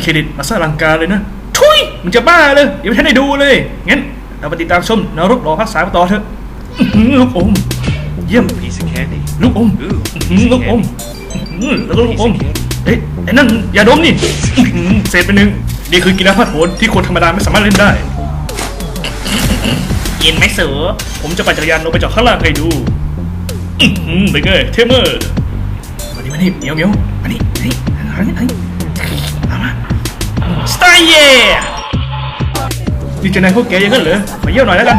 เครดิตมาสร้างลังการเลยนะ ทุยมึงจะบ้าเลยยังไม่ทันได้ดูเลย งั้น เราไปติดตามชมนรกรอภาคสามต่อเถอะอื้อหือลูกอม เยี่ยม Piece of candy. ลูกอม Ooh, อื้อหือ piece ลู of กอม candy. อื้อหือแล้วก็ลูกอมเอ๊ะไอ้นั่นอย่าดมนี่อื้อหือเศษไปหนึ่งนี่คือกีฬาพัดโผนที่คนธรรมดาไม่สามารถเล่นได้เย็นไหมเสือผมจะปั่นจักรยานลงไปจากข้างล่างให้ดูอื้อหือเป็นไงเทมเมอร์มานี่มานี่เหมียวเหมียวมานี่มานี่มานี่มานี่มามาสไตล์ เย่นี่จะนายพวกแกอยังงั้นเหรอขอเยี่ยวหน่อยแล้วกัน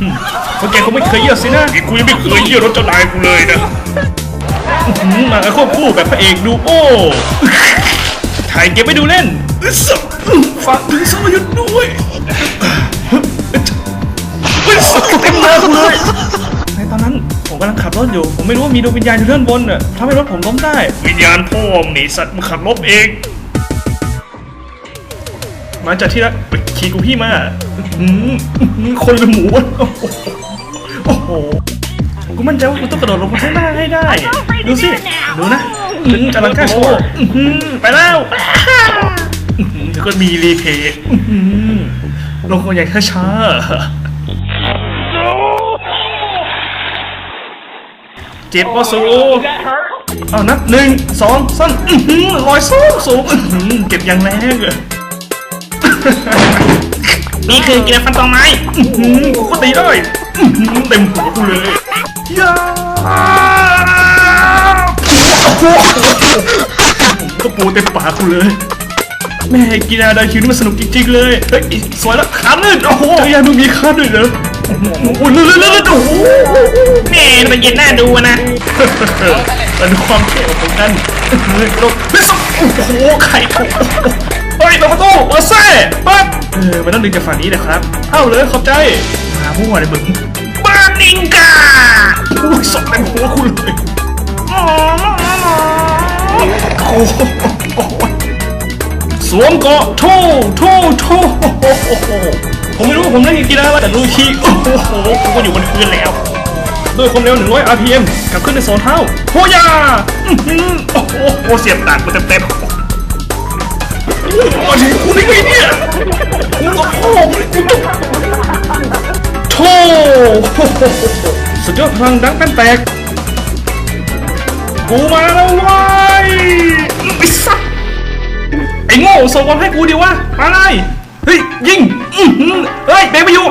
อืมพวกแกคงไม่เคยเยี่ยวสินะนี่กูยังไม่เคยเยี่ยวรถเจ้านายกูเลยนะอื้อหือมากันควบคู่แบบพระเอกดูโอ้ถ่ายเก็บไปดูเล่นสับฝากถึงสมยุทธ์ด้วยเฮ้ยสับเต็มหน้ากูเลยในตอนนั้นผมกำลังขับรถอยู่ ผมไม่รู้ว่ามีดวงวิญญาณอยู่ด้านบนน่ะทำให้รถผมล้มได้ วิญญาณพ่อมหนีสัตว์มึงขับรถเอง มาจากที่รักไปขี่กูพี่มาอื้อหืออื้อหือคนหรือหมูโอ้โหกูมั่นใจว่ากูต้องกระโดดลงมาข้างหน้าให้ได้ ดูสิ ดูนะถึงจะลังกล้าโชว์ไปแล้วอื้อหือแล้วก็มีรีเพย์ลงคนอย่างช้าเจ็บก็สู้เอานับหนึ่งสองสามอื้อหือลอยสูงสูงเก็บอย่างแรงอะ นี่คือกีฬาฟันตองไม้อื้อหือกูก็ตีได้อื้อหือเต็มหัวกูเลยยาโอ้โหก็ปูเต็มปากกูเลย แม่กีฬาดาวคิวนี่มันสนุกจริงๆเลยเฮ้ยสวยแล้วขาลื่นโอ้โหจักรยานมึงมีขาด้วยเหรอโอ้โหลื่นลื่นลื่นโอ้โหแม่มันเย็นหน้าดูอะนะมันดูความเท่ของกันเฮ้ยลงเฮ้ยโอ้โหไข่ เฮ้ยตประตูมาแซ่ปั๊บเออมันต้องดึงจากฝั่งนี้นะครับเข้าเลยขอบใจมามั่วเลยมึงบานิงกาอุ้ยสองเต็มหัวคุณเลยโอ้โหสวมเกาะโทโทโทผมไม่รู้ว่าผมเล่นกีฬาอะไรแต่รู้ทีโอ้โหผมก็อยู่บนพื้นแล้วด้วยความเร็ว 100 rpm กลับขึ้นในโซนเท้าโฮยาอื้อหือโอ้โหโอ้เสียบดากกูเต็มๆโอ้โห มาถึงกูได้ไงเนี่ยกูก็พ่อมึงกูต้งโธ่สุดยอดพลังดังแป้นแตก กูมาแล้วเว้ยไอ้สัสไอ้โง่ส่งบอลให้กูดิวะมาเลยเฮ้ยยิงเฮ้ยเบย์ไปอยู่